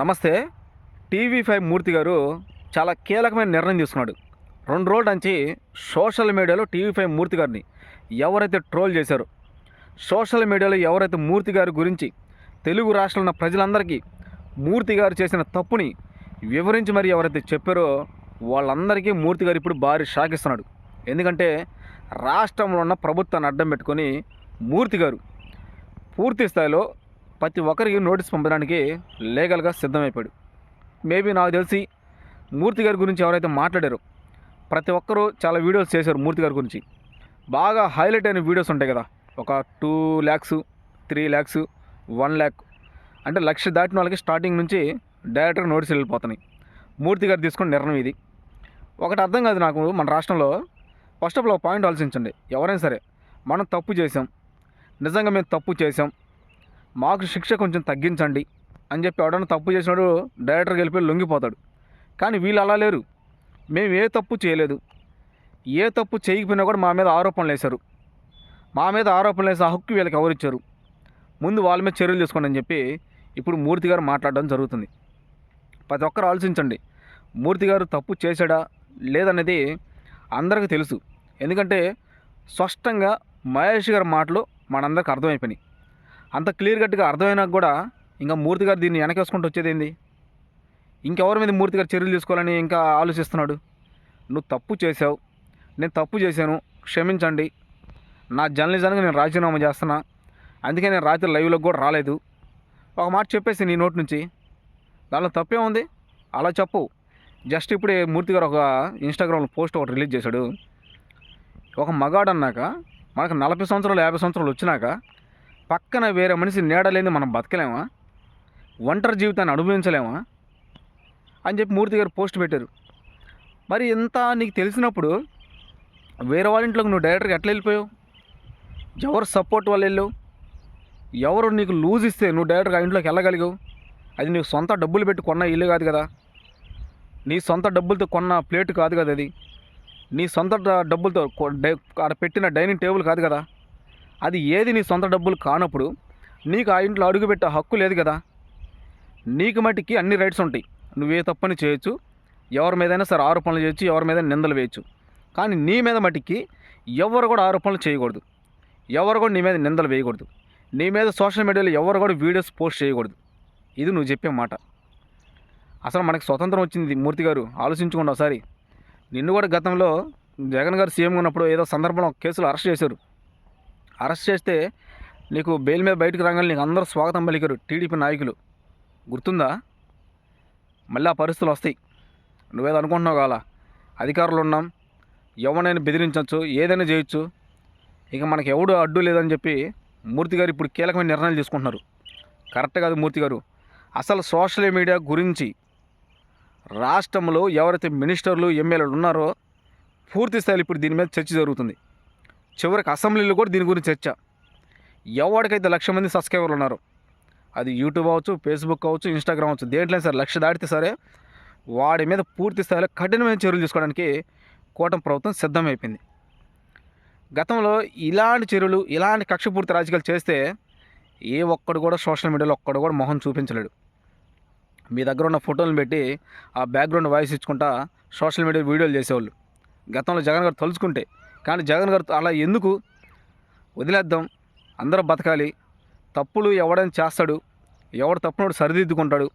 నమస్తే. TV five మూర్తి గారు చాలా కీలకమైన నిర్ణయం తీసుకున్నాడు. రెండు రోజుల నుంచి సోషల్ మీడియాలో టీవీ ఫైవ్ మూర్తి గారిని ఎవరైతే ట్రోల్ చేశారో సోషల్ మీడియాలో ఎవరైతే మూర్తి గారి గురించి తెలుగు రాష్ట్రంలో ఉన్న ప్రజలందరికీ మూర్తి గారు చేసిన తప్పుని వివరించి మరి ఎవరైతే చెప్పారో వాళ్ళందరికీ మూర్తి గారు ఇప్పుడు భారీ షాక్ ఇస్తున్నాడు. ఎందుకంటే రాష్ట్రంలో ఉన్న ప్రభుత్వాన్ని అడ్డం పెట్టుకొని మూర్తి గారు పూర్తి స్థాయిలో ప్రతి ఒక్కరికి నోటీస్ పంపడానికి లీగల్గా సిద్ధమైపోయాడు. మేబీ నాకు తెలిసి మూర్తి గారి గురించి ఎవరైతే మాట్లాడారో ప్రతి ఒక్కరూ చాలా వీడియోస్ చేశారు మూర్తి గారి గురించి. బాగా హైలైట్ అయిన వీడియోస్ ఉంటాయి కదా ఒక two lakhs three lakhs one lakh అంటే లక్ష దాటిన వాళ్ళకి స్టార్టింగ్ నుంచి డైరెక్ట్గా నోటీస్ వెళ్ళిపోతున్నాయి. మూర్తి గారు తీసుకున్న నిర్ణయం ఇది. ఒకటి అర్థం కాదు నాకు మన రాష్ట్రంలో ఫస్ట్ ఆఫ్ ఆల్ పాయింట్ ఆలోచించండి. ఎవరైనా సరే మనం తప్పు చేసాం నిజంగా మేము తప్పు చేసాం మాకు శిక్ష కొంచెం తగ్గించండి అని చెప్పి ఎవడన్నా తప్పు చేసినాడు డైరెక్టర్కి వెళ్ళిపోయి లొంగిపోతాడు. కానీ వీళ్ళు అలా లేరు. మేము ఏ తప్పు చేయలేదు. ఏ తప్పు చేయకపోయినా కూడా మా మీద ఆరోపణలు వేశారు. మా మీద ఆరోపణలు వేసే హక్కు వీళ్ళకి ఎవరిచ్చారు ముందు వాళ్ళ మీద చర్యలు తీసుకోండి అని చెప్పి ఇప్పుడు మూర్తి గారు మాట్లాడడం జరుగుతుంది. ప్రతి ఒక్కరు ఆలోచించండి. మూర్తి గారు తప్పు చేశాడా? లేదనేది అందరికీ తెలుసు. ఎందుకంటే స్పష్టంగా మహేష్ గారి మాటలు మనందరికి అర్థమైపోయినాయి. అంత క్లియర్ కట్గా అర్థమైనా కూడా ఇంకా మూర్తి గారు దీన్ని వెనకేసుకుంటూ వచ్చేదేంది ఇంకెవరి మీద మూర్తి గారు చర్యలు తీసుకోవాలని ఇంకా ఆలోచిస్తున్నాడు? నువ్వు తప్పు చేసావు నేను తప్పు చేశాను. క్షమించండి. నా జర్నలిజానికి నేను రాజీనామా చేస్తున్నా. అందుకే నేను రాత్రి లైవ్లోకి కూడా రాలేదు. ఒక మాట చెప్పేసి నీ నోటి నుంచి. దానిలో తప్పే ఉంది. అలా చెప్పు. జస్ట్ ఇప్పుడే మూర్తి గారు ఒక ఇన్స్టాగ్రామ్లో పోస్ట్ ఒకటి రిలీజ్ చేశాడు. ఒక మగాడు అన్నాక మనకు నలభై సంవత్సరాలు యాభై సంవత్సరాలు వచ్చినాక పక్కన వేరే మనిషి నీడలేని మనం బతకలేమా? ఒంటరి జీవితాన్ని అనుభవించలేమా? అని చెప్పి మూర్తి గారు పోస్ట్ పెట్టారు. మరి ఇంత నీకు తెలిసినప్పుడు వేరే వాళ్ళ ఇంట్లోకి నువ్వు డైరెక్ట్గా ఎట్లా వెళ్ళిపోయావు? ఎవరు సపోర్ట్ వల్ల వెళ్ళావు? ఎవరు నీకు లూజ్ ఇస్తే నువ్వు డైరెక్ట్గా ఇంట్లోకి వెళ్ళగలిగావు? అది నీకు సొంత డబ్బులు పెట్టి కొన్న ఇల్లు కాదు కదా? నీ సొంత డబ్బులతో కొన్న ప్లేట్ కాదు కదా అది? నీ సొంత డబ్బులతో అక్కడ పెట్టిన డైనింగ్ టేబుల్ కాదు కదా? అది ఏది నీ సొంత డబ్బులు కానప్పుడు నీకు ఆ ఇంట్లో అడుగుపెట్టే హక్కు లేదు కదా. నీకు మట్టికి అన్ని రైట్స్ ఉంటాయి. నువ్వే తప్పని చేయొచ్చు ఎవరి మీదైనా సరే ఆరోపణలు చేయొచ్చు ఎవరి మీద నిందలు వేయచ్చు. కానీ నీ మీద మట్టికి ఎవరు కూడా ఆరోపణలు చేయకూడదు. ఎవరు కూడా నీ మీద నిందలు వేయకూడదు. నీ మీద సోషల్ మీడియాలో ఎవరు కూడా వీడియోస్ పోస్ట్ చేయకూడదు. ఇది నువ్వు చెప్పే మాట. అసలు మనకి స్వతంత్రం వచ్చింది మూర్తి గారు ఆలోచించుకోండి ఒకసారి. నిన్ను కూడా గతంలో జగన్ గారు సీఎం ఉన్నప్పుడు ఏదో సందర్భంలో కేసులు అరెస్ట్ చేశారు. అరెస్ట్ చేస్తే నీకు బెయిల్ మీద బయటకు రాగానే నీకు అందరూ స్వాగతం పలికారు టీడీపీ నాయకులు. గుర్తుందా? మళ్ళీ ఆ పరిస్థితులు వస్తాయి. నువ్వేదో అనుకుంటున్నావు కాలా అధికారులు ఉన్నాం. ఎవరినైనా బెదిరించవచ్చు ఏదైనా చేయొచ్చు. ఇక మనకి ఎవడు అడ్డు లేదని చెప్పి మూర్తి గారు ఇప్పుడు కీలకమైన నిర్ణయాలు తీసుకుంటున్నారు. కరెక్ట్ కాదు మూర్తి గారు. అసలు సోషల్ మీడియా గురించి రాష్ట్రంలో ఎవరైతే మినిస్టర్లు ఎమ్మెల్యేలు ఉన్నారో పూర్తి స్థాయిలో ఇప్పుడు దీని మీద చర్చ జరుగుతుంది. చివరికి అసెంబ్లీలో కూడా దీని గురించి చర్చ. ఎవరికైతే లక్ష మంది సబ్స్క్రైబర్లు ఉన్నారు అది యూట్యూబ్ అవ్వచ్చు ఫేస్బుక్ అవ్వచ్చు ఇన్స్టాగ్రామ్ అవ్వచ్చు దేంట్లో సరే లక్ష దాటితే సరే వాడి మీద పూర్తి స్థాయిలో కఠినమైన చర్యలు తీసుకోవడానికి కూటమి ప్రభుత్వం సిద్ధమైపోయింది. గతంలో ఇలాంటి చర్యలు ఇలాంటి కక్షపూర్తి రాజకీయాలు చేస్తే ఏ ఒక్కడు కూడా సోషల్ మీడియాలో ఒక్కడు కూడా మొహం చూపించలేడు. మీ దగ్గర ఉన్న ఫోటోలను పెట్టి ఆ బ్యాక్గ్రౌండ్ వాయిస్ ఇచ్చుకుంటా సోషల్ మీడియా వీడియోలు చేసేవాళ్ళు. గతంలో జగన్ గారు తలుచుకుంటే కానీ జగన్ గారు అలా ఎందుకు? వదిలేద్దాం అందరూ బతకాలి. తప్పులు ఎవడని చేస్తాడు ఎవడు తప్పునోడు సరిదిద్దుకుంటాడు.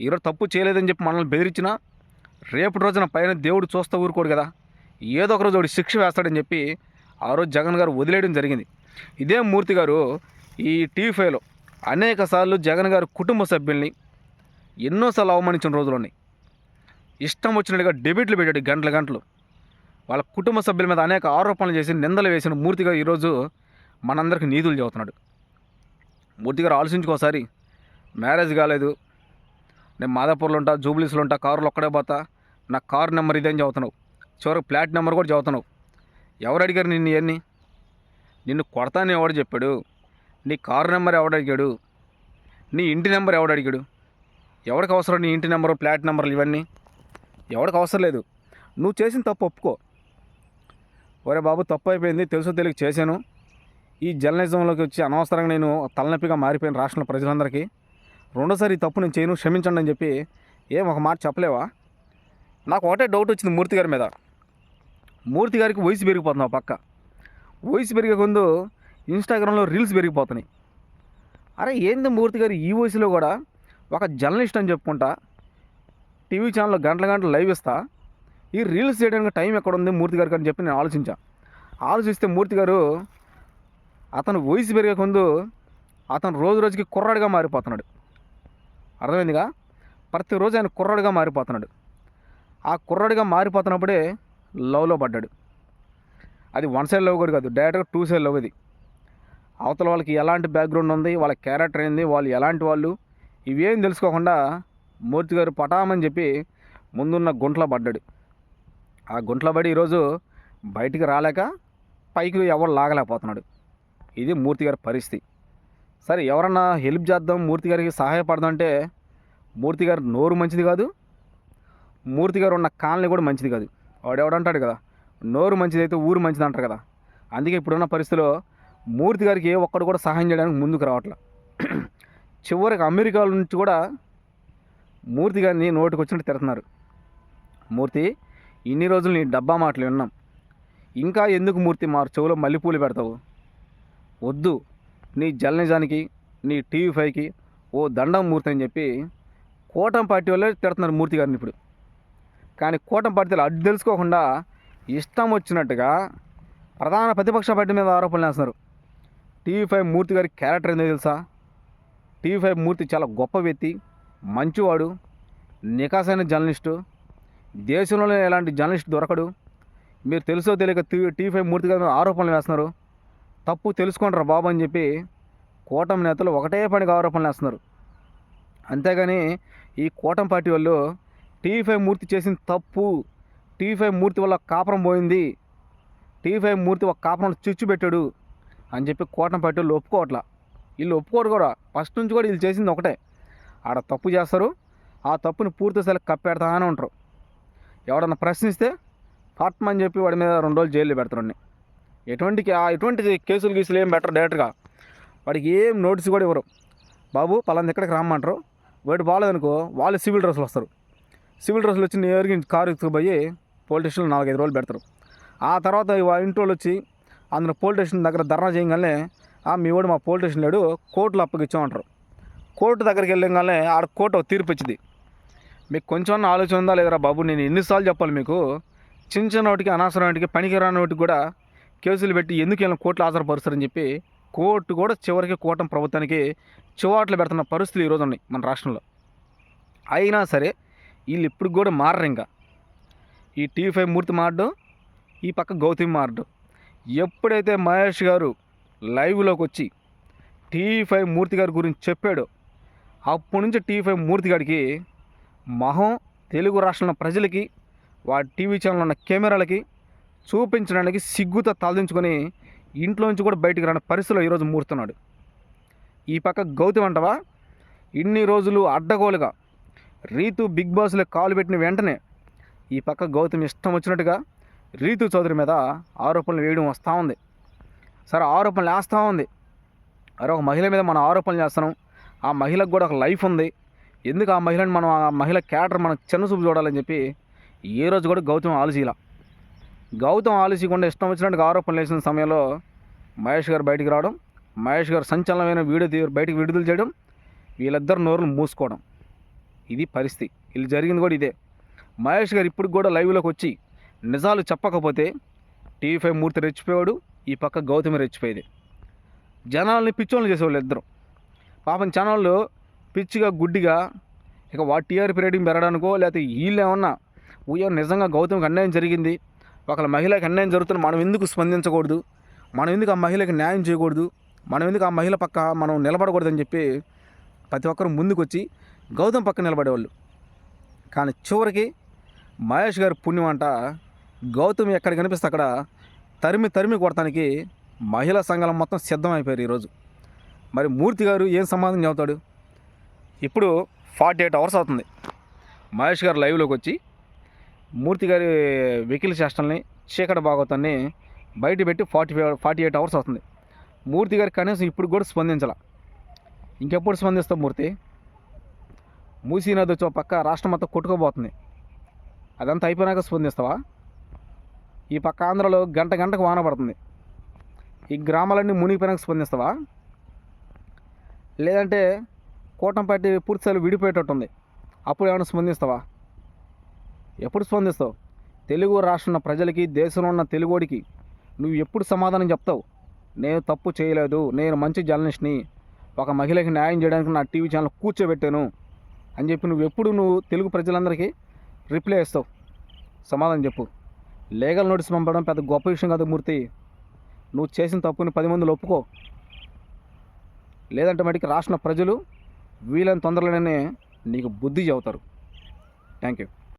ఈరోజు తప్పు చేయలేదని చెప్పి మనల్ని బెదిరించినా రేపటి రోజున పైన దేవుడు చూస్తూ ఊరుకోడు కదా. ఏదో ఒక రోజు వాడు శిక్ష వేస్తాడని చెప్పి ఆ రోజు జగన్ గారు వదిలేయడం జరిగింది. ఇదే మూర్తి గారు ఈ టీవీ ఫైవ్లో అనేక సార్లు జగన్ గారు కుటుంబ సభ్యుల్ని ఎన్నోసార్లు అవమానించిన రోజులు ఉన్నాయి. ఇష్టం వచ్చినట్టుగా డెబిట్లు పెట్టాడు గంటల గంటలు. వాళ్ళ కుటుంబ సభ్యుల మీద అనేక ఆరోపణలు చేసి నిందలు వేసిన మూర్తిగా ఈరోజు మనందరికి నీతులు చెబుతున్నాడు. మూర్తి గారు ఆలోచించుకోసారి మ్యారేజ్ కాలేదు. నేను మాదాపూర్లో ఉంటా జూబ్లీస్లో ఉంటా కారులో ఒక్కడే పోతా. నా కారు నెంబర్ ఇదే అని చదువుతున్నావు చివరికి ఫ్లాట్ నెంబర్ కూడా చదువుతున్నావు ఎవరు అడిగారు నిన్ను ఇవన్నీ? నిన్ను కొడతానే ఎవడు చెప్పాడు? నీ కారు నెంబర్ ఎవడు అడిగాడు? నీ ఇంటి నెంబర్ ఎవడు అడిగాడు? ఎవరికి అవసరం నీ ఇంటి నెంబరు ఫ్లాట్ నెంబర్లు ఇవన్నీ? ఎవరికి అవసరం లేదు. నువ్వు చేసిన తప్పు ఒప్పుకో. ఒరే బాబు తప్పు అయిపోయింది తెలుసు తెలియక చేశాను. ఈ జర్నలిజంలోకి వచ్చి అనవసరంగా నేను తలనొప్పిగా మారిపోయిన రాష్ట్రంలో ప్రజలందరికీ రెండోసారి ఈ తప్పు నేను చేయను క్షమించండి అని చెప్పి ఏం ఒక మాట చెప్పలేవా? నాకు ఒకటే డౌట్ వచ్చింది మూర్తి గారి మీద. మూర్తి గారికి వయసు పెరిగిపోతుంది పక్క. వయసు పెరిగే ముందు ఇన్స్టాగ్రామ్లో రీల్స్ పెరిగిపోతున్నాయి. అరే ఏంది మూర్తి గారు ఈ వయసులో కూడా ఒక జర్నలిస్ట్ అని చెప్పుకుంటా టీవీ ఛానల్లో గంటల గంటలు లైవ్ ఇస్తా ఈ రీల్స్ చేయడానికి టైం ఎక్కడ ఉంది మూర్తి గారికి అని చెప్పి నేను ఆలోచించా. ఆలోచిస్తే మూర్తి గారు అతను వయసు పెరిగే ముందు అతను రోజు రోజుకి కుర్రాడిగా మారిపోతున్నాడు. అర్థమైందిగా? ప్రతిరోజు ఆయన కుర్రాడిగా మారిపోతున్నాడు. ఆ కుర్రాడిగా మారిపోతున్నప్పుడే లవ్లో పడ్డాడు. అది వన్ సైడ్ లవ్ కూడా కాదు డైరెక్ట్గా టూ సైడ్ లవ్ ఇది. అవతల వాళ్ళకి ఎలాంటి బ్యాక్గ్రౌండ్ ఉంది? వాళ్ళ క్యారెక్టర్ ఏంది? వాళ్ళు ఎలాంటి వాళ్ళు? ఇవేం తెలుసుకోకుండా మూర్తి గారు పటామని చెప్పి ముందున్న గుంట్లో పడ్డాడు. ఆ గుంట్లో పడి ఈరోజు బయటికి రాలేక పైకి ఎవరు లాగలేకపోతున్నాడు. ఇది మూర్తి గారి పరిస్థితి. సరే ఎవరన్నా హెల్ప్ చేద్దాం మూర్తి గారికి సహాయపడదాం అంటే మూర్తి గారి నోరు మంచిది కాదు. మూర్తి గారు ఉన్న కాలనీ కూడా మంచిది కాదు. వాడెవడంటాడు కదా? నోరు మంచిది అయితే ఊరు మంచిది అంటారు కదా? అందుకే ఇప్పుడున్న పరిస్థితిలో మూర్తి గారికి ఏ ఒక్కడు కూడా సహాయం చేయడానికి ముందుకు రావట్లే. చివరికి అమెరికా నుంచి కూడా మూర్తి గారిని నోటికి వచ్చినట్టు తిడుతున్నారు. మూర్తి ఇన్ని రోజులు నీ డబ్బా మాటలు విన్నాం. ఇంకా ఎందుకు మూర్తి మా చెవులో మల్లెపూలు పెడతావు? వద్దు. నీ జర్నలిజానికి నీ టీవీ ఫైవ్కి ఓ దండం మూర్తి అని చెప్పి కోటం పార్టీ వాళ్ళే తిడుతున్నారు మూర్తి గారిని ఇప్పుడు. కానీ కోటం పార్టీలు అడ్డు తెలుసుకోకుండా ఇష్టం వచ్చినట్టుగా ప్రధాన ప్రతిపక్ష పార్టీ మీద ఆరోపణలు వేస్తున్నారు. టీవీ ఫైవ్ మూర్తి గారి క్యారెక్టర్ ఏందో తెలుసా? టీవీ ఫైవ్ మూర్తి చాలా గొప్ప వ్యక్తి మంచివాడు నికాసైన జర్నలిస్టు దేశంలోనే ఎలాంటి జర్నలిస్ట్ దొరకడు. మీరు తెలుసో తెలియక టీ ఫైవ్ మూర్తి గారు ఆరోపణలు వేస్తున్నారు. తప్పు తెలుసుకుంటారు బాబు అని చెప్పి కూటమి నేతలు ఒకటే పనికి ఆరోపణలు వేస్తున్నారు. అంతేగాని ఈ కూటమి పార్టీ వాళ్ళు టీ ఫైవ్ మూర్తి చేసిన తప్పు టీ ఫైవ్ మూర్తి వల్ల కాపురం పోయింది టీ ఫైవ్ మూర్తి ఒక కాపురంలో చిచ్చు పెట్టాడు అని చెప్పి కూటమి పార్టీ వాళ్ళు ఒప్పుకోవట్లా. వీళ్ళు ఒప్పుకోరు కూడా. ఫస్ట్ నుంచి కూడా వీళ్ళు చేసింది ఒకటే. ఆడ తప్పు చేస్తారు ఆ తప్పుని పూర్తి కప్పెడతానే ఉంటారు. ఎవడన్నా ప్రశ్నిస్తే పట్టమని చెప్పి వాడి మీద రెండు రోజులు జైల్లో పెడతారు ఎటువంటి ఎటువంటి కేసులు గీసులు ఏం పెట్టరు డైరెక్ట్గా. వాడికి ఏం నోటీస్ కూడా ఇవ్వరు. బాబు పలానా ఎక్కడికి రమ్మంటారు. వాడు బాగాలేదనుకో వాళ్ళు సివిల్ డ్రెస్సులు వస్తారు. సివిల్ డ్రెస్సులు వచ్చి నేరుగా కారు ఎత్తుకుపోయి పోలీస్ స్టేషన్లో నాలుగైదు రోజులు పెడతారు. ఆ తర్వాత ఇంటి వాళ్ళు వచ్చి అందులో పోలీస్ స్టేషన్ దగ్గర ధర్నా చేయగానే మీ వాడు మా పోలీస్ స్టేషన్ లేడు కోర్టులో అప్పగిచ్చామంటారు కోర్టు దగ్గరికి వెళ్ళగానే ఆడ కోర్టు తీర్పు ఇచ్చింది. మీకు కొంచెం ఆలోచన ఉందా లేదరా బాబు? నేను ఎన్నిసార్లు చెప్పాలి మీకు. చిన్న చిన్న వాటికి అనవసరం వాటికి పనికిరాని వాటికి కూడా కేసులు పెట్టి ఎందుకు వీళ్ళని కోర్టులు హాజరుపరుస్తారని చెప్పి కోర్టు కూడా చివరికి కూటమి ప్రభుత్వానికి చివాట్లు పెడుతున్న పరిస్థితులు ఈరోజు ఉన్నాయి మన రాష్ట్రంలో. అయినా సరే వీళ్ళు ఇప్పుడు కూడా మారరు ఇంకా. ఈ టీ ఫైవ్ మూర్తి మారడం ఈ పక్క గౌతమి మారడం. ఎప్పుడైతే మహేష్ గారు లైవ్లోకి వచ్చి టీ ఫైవ్ మూర్తి గారి గురించి చెప్పాడో అప్పటి నుంచి టీ ఫైవ్ మూర్తి గారికి మొహం తెలుగు రాష్ట్రంలో ప్రజలకి వాడి టీవీ ఛానల్ ఉన్న కెమెరాలకి చూపించడానికి సిగ్గుతో తలదించుకొని ఇంట్లో నుంచి కూడా బయటికి రాని పరిస్థితిలో ఈరోజు మూరుతున్నాడు ఈ పక్క గౌతమ్ అంటవా? ఇన్ని రోజులు అడ్డగోలుగా రీతు బిగ్ బాస్లో కాలు పెట్టిన వెంటనే ఈ పక్క గౌతమ్ ఇష్టం వచ్చినట్టుగా రీతు చౌదరి మీద ఆరోపణలు వేయడం వస్తూ ఉంది. సరే ఆరోపణలు వేస్తూ ఉంది. అరే ఒక మహిళ మీద మనం ఆరోపణలు చేస్తున్నాం. ఆ మహిళకు కూడా ఒక లైఫ్ ఉంది. ఎందుకు ఆ మహిళని మనం ఆ మహిళ క్యారెక్టర్ మనం చిన్న చూపు చూడాలని చెప్పి ఏ రోజు కూడా గౌతమ్ ఆలోచీలా గౌతమ్ ఆలసీకుండా ఇష్టం వచ్చినట్టు ఆరోపణలు వేసిన సమయంలో మహేష్ గారు బయటికి రావడం మహేష్ గారు సంచలనమైన వీడియో తీరు బయటికి విడుదల చేయడం వీళ్ళిద్దరు నోరులు మూసుకోవడం. ఇది పరిస్థితి. వీళ్ళు జరిగింది కూడా ఇదే. మహేష్ గారు ఇప్పుడు కూడా లైవ్లోకి వచ్చి నిజాలు చెప్పకపోతే టీవీ ఫైవ్ మూర్తి రెచ్చిపోయాడు ఈ పక్క గౌతమి రెచ్చిపోయేది. జనాల్ని పిచ్చోళ్ళు చేసేవాళ్ళు ఇద్దరు. పాపం ఛానళ్ళు పిచ్చిగా గుడ్డిగా ఇక వాటి టీఆర్పీ రేటింగ్ పెరగడానికో లేకపోతే వీళ్ళు ఏమన్నా ఊయో నిజంగా గౌతమ్కి అన్యాయం జరిగింది. ఒకళ్ళ మహిళకి అన్యాయం జరుగుతుంది మనం ఎందుకు స్పందించకూడదు? మనం ఎందుకు ఆ మహిళకి న్యాయం చేయకూడదు? మనం ఎందుకు ఆ మహిళ పక్క మనం నిలబడకూడదని చెప్పి ప్రతి ఒక్కరు ముందుకొచ్చి గౌతమ్ పక్క నిలబడేవాళ్ళు. కానీ చివరికి మహేష్ గారి పుణ్యం అంట గౌతమ్ ఎక్కడ కనిపిస్తే అక్కడ తరిమి తరిమి కొడటానికి మహిళా సంఘాలు మొత్తం సిద్ధమైపోయారు ఈరోజు. మరి మూర్తి గారు ఏం సమాధానం చెబుతాడు? ఇప్పుడు ఫార్టీ ఎయిట్ అవర్స్ అవుతుంది. మహేష్ గారు లైవ్లోకి వచ్చి మూర్తి గారి వెకిల్ చేష్టల్ని చీకటి భాగవతాన్ని బయట పెట్టి forty five forty eight hours అవుతుంది. మూర్తి గారు కనీసం ఇప్పుడు కూడా స్పందించాల. ఇంకెప్పుడు స్పందిస్తాం మూర్తి? మూసీ నది పక్క రాష్ట్రం మొత్తం కొట్టుకోబోతుంది అదంతా అయిపోయినాక స్పందిస్తావా? ఈ పక్క ఆంధ్రలో గంట గంటకు వాన పడుతుంది. ఈ గ్రామాలన్నీ మునిగిపోయినాక స్పందిస్తావా? లేదంటే కూటమి పార్టీ పూర్తిస్థాయిలో విడిపోయేటట్టుంది. అప్పుడు ఏమైనా స్పందిస్తావా? ఎప్పుడు స్పందిస్తావు? తెలుగు రాష్ట్రం ప్రజలకి దేశంలో ఉన్న తెలుగోడికి నువ్వు ఎప్పుడు సమాధానం చెప్తావు? నేను తప్పు చేయలేదు. నేను మంచి జర్నలిస్ట్ని. ఒక మహిళకి న్యాయం చేయడానికి నా టీవీ ఛానల్ కూర్చోబెట్టాను అని చెప్పి నువ్వు ఎప్పుడు నువ్వు తెలుగు ప్రజలందరికీ రిప్లై ఇస్తావు? సమాధానం చెప్పు. లీగల్ నోటీస్ పంపడం పెద్ద గొప్ప విషయం కాదు మూర్తి. నువ్వు చేసిన తప్పుని పది మందిలో ఒప్పుకో. లేదంటే మటుకి రాష్ట్ర ప్రజలు వీలైన తొందరలోనే నీకు బుద్ధి చెబుతారు. Thank you